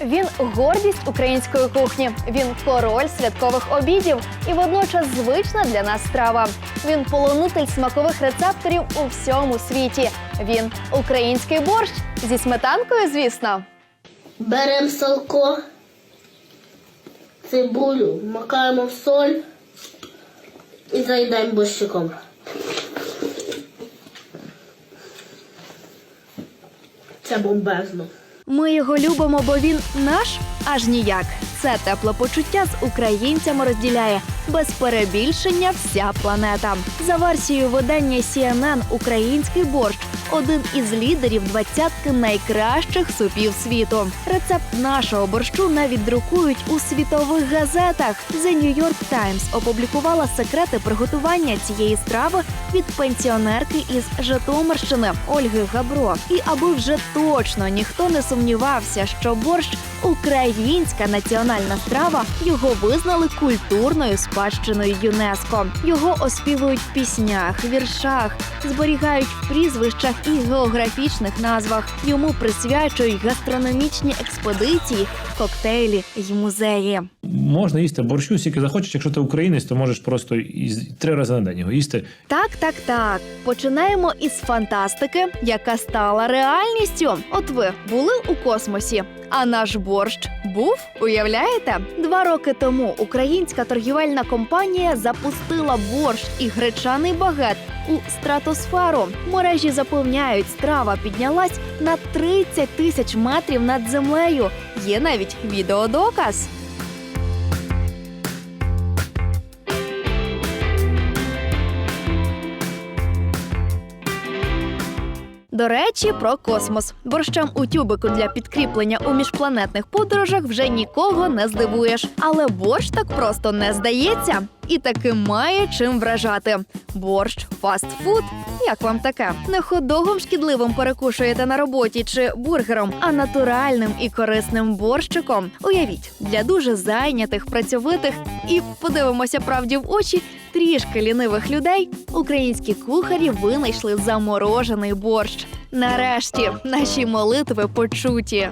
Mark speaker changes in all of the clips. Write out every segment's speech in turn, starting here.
Speaker 1: Він гордість української кухні. Він король святкових обідів і водночас звична для нас страва. Він полонитель смакових рецепторів у всьому світі. Він український борщ зі сметанкою, звісно.
Speaker 2: Беремо салко, цибулю, макаємо в соль і заїдаємо борщиком. Це бомбезно.
Speaker 1: Ми його любимо, бо він наш аж ніяк. Це тепле почуття з українцями розділяє без перебільшення вся планета. За версією видання CNN, український борщ один із лідерів двадцятки найкращих супів світу. Рецепт нашого борщу навіть друкують у світових газетах. The New York Times опублікувала секрети приготування цієї страви від пенсіонерки із Житомирщини Ольги Габро. І аби вже точно ніхто не сумнівався, що борщ українська національна страва, його визнали культурною спадщиною ЮНЕСКО. Його оспівують в піснях, віршах, зберігають в прізвищах і географічних назвах. Йому присвячують гастрономічні експедиції, коктейлі й музеї.
Speaker 3: Можна їсти борщу, скільки захочеш. Якщо ти українець, то можеш просто із- три рази на день його їсти.
Speaker 1: Так, так, так. Починаємо із фантастики, яка стала реальністю. От ви були у космосі. А наш борщ був, уявляєте? Два роки тому українська торгівельна компанія запустила борщ і гречаний багет у стратосферу. Мережі запевняють, страва піднялась на 30 тисяч метрів над землею. Є навіть відеодоказ. До речі, про космос. Борщам у тюбику для підкріплення у міжпланетних подорожах вже нікого не здивуєш. Але борщ так просто не здається. І таки має чим вражати. Борщ фастфуд. Як вам таке? Не ходогом шкідливим перекушуєте на роботі чи бургером, а натуральним і корисним борщиком. Уявіть, для дуже зайнятих, працьовитих і подивимося правді в очі. Трішки лінивих людей українські кухарі винайшли заморожений борщ. Нарешті наші молитви почуті.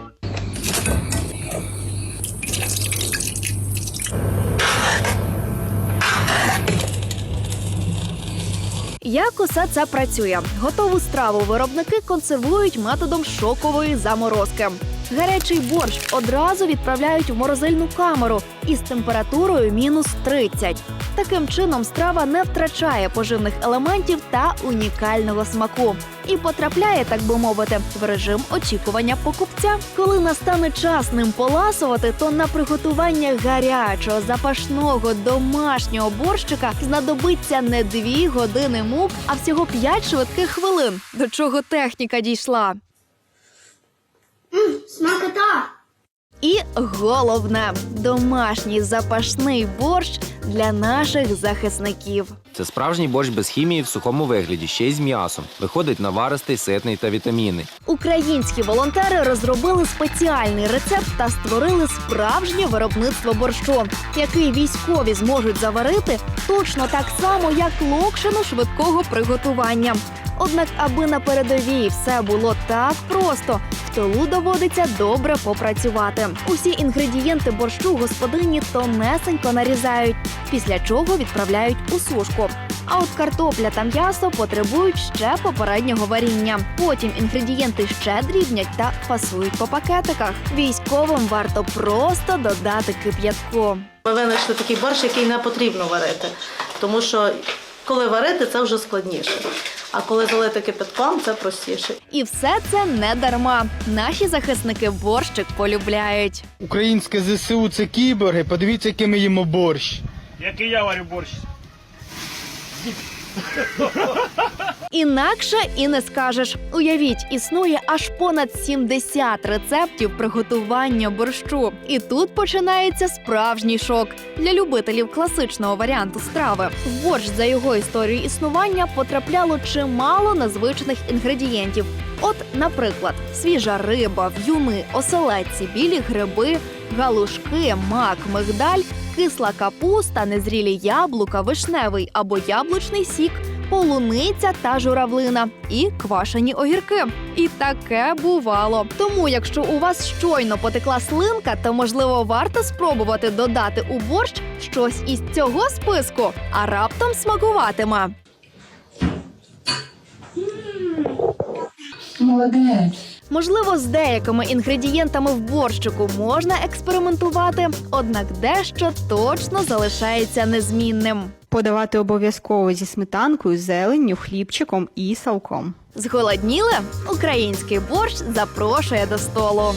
Speaker 1: Як усе це працює? Готову страву виробники консервують методом шокової заморозки. Гарячий борщ одразу відправляють в морозильну камеру із температурою мінус 30. Таким чином страва не втрачає поживних елементів та унікального смаку і потрапляє, так би мовити, в режим очікування покупця. Коли настане час ним поласувати, то на приготування гарячого, запашного, домашнього борщика знадобиться не дві години мук, а всього п'ять швидких хвилин. До чого техніка дійшла.
Speaker 2: Смакота!
Speaker 1: І головне домашній запашний борщ для наших захисників.
Speaker 4: Це справжній борщ без хімії в сухому вигляді, ще й з м'ясом. Виходить наваристий, ситний та вітамінний.
Speaker 1: Українські волонтери розробили спеціальний рецепт та створили справжнє виробництво борщу, який військові зможуть заварити точно так само, як локшину швидкого приготування. Однак, аби на передовій все було так просто, в тилу доводиться добре попрацювати. Усі інгредієнти борщу господині тонесенько нарізають, після чого відправляють у сушку. А от картопля та м'ясо потребують ще попереднього варіння. Потім інгредієнти ще дрібнять та фасують по пакетиках. Військовим варто просто додати кип'ятку.
Speaker 5: Ми винайшли такий борщ, який не потрібно варити, тому що коли варити, це вже складніше. А коли залити кипятком, це простіше.
Speaker 1: І все це не дарма. Наші захисники борщик полюбляють.
Speaker 6: Українське ЗСУ це кіборги. Подивіться, який ми їмо борщ.
Speaker 7: Який я варю борщ.
Speaker 1: Інакше і не скажеш. Уявіть, існує аж понад 70 рецептів приготування борщу. І тут починається справжній шок для любителів класичного варіанту страви. В борщ за його історію існування потрапляло чимало незвичних інгредієнтів. От, наприклад, свіжа риба, в'юни, оселедці, білі гриби, галушки, мак, мигдаль, кисла капуста, незрілі яблука, вишневий або яблучний сік, полуниця та журавлина і квашені огірки. І таке бувало. Тому, якщо у вас щойно потекла слинка, то можливо варто спробувати додати у борщ щось із цього списку, а раптом смакуватиме. Можливо, з деякими інгредієнтами в борщику можна експериментувати, однак дещо точно залишається незмінним.
Speaker 7: Подавати обов'язково зі сметанкою, зеленню, хлібчиком і салком.
Speaker 1: Зголодніли? Український борщ запрошує до столу.